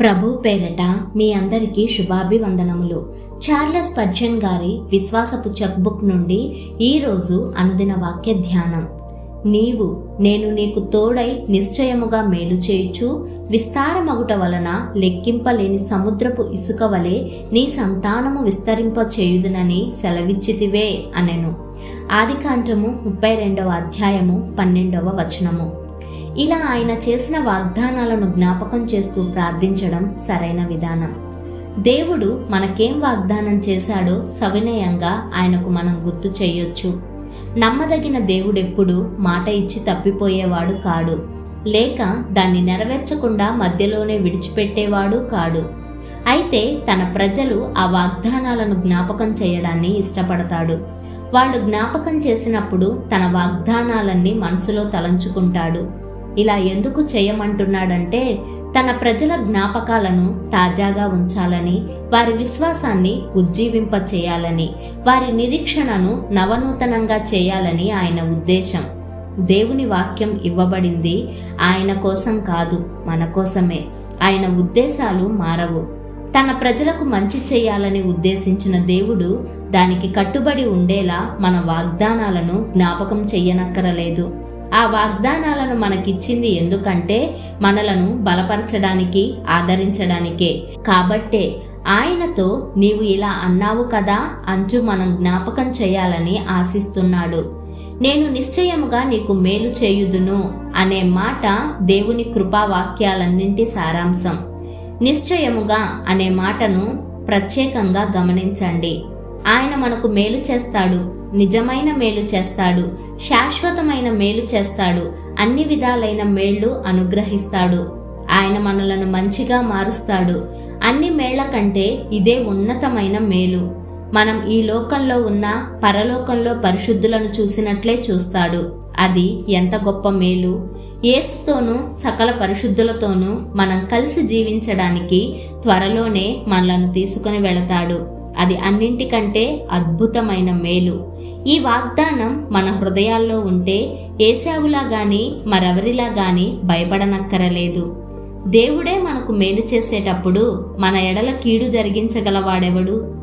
ప్రభు పేరట మీ అందరికీ శుభాభివందనములు. చార్లెస్ పర్జన్ గారి విశ్వాసపు చెక్ బుక్ నుండి ఈరోజు అనుదిన వాక్య ధ్యానం. నీవు నేను నీకు తోడై నిశ్చయముగా మేలు చేయుచు విస్తారమగుట వలన లెక్కింపలేని సముద్రపు ఇసుక వలె నీ సంతానము విస్తరింప చేయుదునని సెలవిచ్చితివే అనెను. ఆదికాండము ముప్పై రెండవ అధ్యాయము పన్నెండవ వచనము. ఇలా ఆయన చేసిన వాగ్దానాలను జ్ఞాపకం చేస్తూ ప్రార్థించడం సరైన విధానం. దేవుడు మనకేం వాగ్దానం చేశాడో సవినయంగా ఆయనకు మనం గుర్తు చేయొచ్చు. నమ్మదగిన దేవుడెప్పుడు మాట ఇచ్చి తప్పిపోయేవాడు కాడు. లేక దాన్ని నెరవేర్చకుండా మధ్యలోనే విడిచిపెట్టేవాడు కాడు. అయితే తన ప్రజలు ఆ వాగ్దానాలను జ్ఞాపకం చేయడాన్ని ఇష్టపడతాడు. వాళ్ళు జ్ఞాపకం చేసినప్పుడు తన వాగ్దానాలన్నీ మనసులో తలంచుకుంటాడు. ఇలా ఎందుకు చేయమంటున్నాడంటే తన ప్రజల జ్ఞాపకాలను తాజాగా ఉంచాలని వారి విశ్వాసాన్ని ఉజ్జీవింప చేయాలని వారి నిరీక్షణను నవనూతనంగా చేయాలని ఆయన ఉద్దేశం. దేవుని వాక్యం ఇవ్వబడింది ఆయన కోసం కాదు మన కోసమే. ఆయన ఉద్దేశాలు మారవు. తన ప్రజలకు మంచి చేయాలని ఉద్దేశించిన దేవుడు దానికి కట్టుబడి ఉండేలా మన వాగ్దానాలను జ్ఞాపకం చెయ్యనక్కరలేదు ఆ వాగ్దానాలను మనకిచ్చింది ఎందుకంటే మనలను బలపరచడానికి ఆదరించడానికే. కాబట్టే ఆయనతో నీవు ఇలా అన్నావు కదా అంటూ మనం జ్ఞాపకం చేయాలని ఆశిస్తున్నాడు. నేను నిశ్చయముగా నీకు మేలు చేయుదును అనే మాట దేవుని కృపావాక్యాలన్నింటి సారాంశం. నిశ్చయముగా అనే మాటను ప్రత్యేకంగా గమనించండి. ఆయన మనకు మేలు చేస్తాడు నిజమైన మేలు చేస్తాడు శాశ్వతమైన మేలు చేస్తాడు అన్ని విధాలైన మేళ్ళు అనుగ్రహిస్తాడు. ఆయన మనలను మంచిగా మారుస్తాడు. అన్ని మేళ్ళ కంటే ఇదే ఉన్నతమైన మేలు. మనం ఈ లోకంలో ఉన్న పరలోకంలో పరిశుద్ధులను చూసినట్లే చూస్తాడు. అది ఎంత గొప్ప మేలు. యేసుతోనూ సకల పరిశుద్ధులతోనూ మనం కలిసి జీవించడానికి త్వరలోనే మనలను తీసుకుని వెళతాడు. అది అన్నింటికంటే అద్భుతమైన మేలు. ఈ వాగ్దానం మన హృదయాల్లో ఉంటే ఏసావులా గాని మరెవరిలా గాని భయపడనక్కరలేదు. దేవుడే మనకు మేలు చేసేటప్పుడు మన ఎడల కీడు జరిగించగలవాడెవడు?